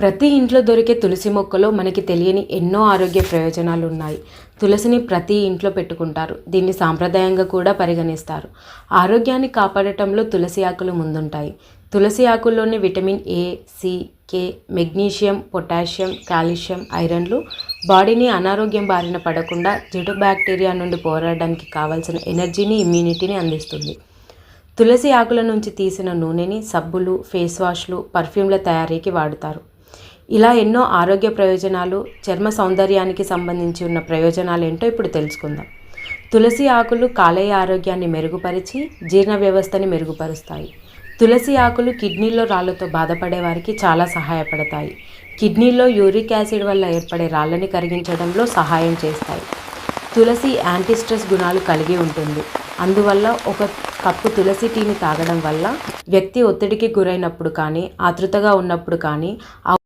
ప్రతి ఇంట్లో దొరికే తులసి మొక్కలో మనకి తెలియని ఎన్నో ఆరోగ్య ప్రయోజనాలు ఉన్నాయి తులసిని ప్రతి ఇంట్లో పెట్టుకుంటారు. దీన్ని సాంప్రదాయంగా కూడా పరిగణిస్తారు. ఆరోగ్యాన్ని కాపాడటంలో తులసి ఆకులు ముందుంటాయి. తులసి ఆకుల్లోని vitamin A C K magnesium potassium calcium ఐరన్లు బాడీని అనారోగ్యం బారిన పడకుండా జుడు బ్యాక్టీరియా నుండి పోరాడడానికి కావాల్సిన ఎనర్జీని ఇమ్యూనిటీని అందిస్తుంది. తులసి ఆకుల నుంచి తీసిన నూనెని సబ్బులు ఫేస్ వాష్లు పర్ఫ్యూమ్ల తయారీకి వాడుతారు. ఇలా ఎన్నో ఆరోగ్య ప్రయోజనాలు చర్మ సౌందర్యానికి సంబంధించి ఉన్న ప్రయోజనాలు ఏంటో ఇప్పుడు తెలుసుకుందాం. తులసి ఆకులు కాలేయ ఆరోగ్యాన్ని మెరుగుపరిచి జీర్ణ వ్యవస్థని మెరుగుపరుస్తాయి. తులసి ఆకులు కిడ్నీలో రాళ్ళతో బాధపడే వారికి చాలా సహాయపడతాయి. కిడ్నీలో యూరిక్ యాసిడ్ వల్ల ఏర్పడే రాళ్ళని కరిగించడంలో సహాయం చేస్తాయి. తులసి యాంటీ స్ట్రెస్ గుణాలు కలిగి ఉంటుంది. అందువల్ల ఒక కప్పు తులసి టీని తాగడం వల్ల వ్యక్తి ఒత్తిడికి గురైనప్పుడు కానీ ఆతృతగా ఉన్నప్పుడు కానీ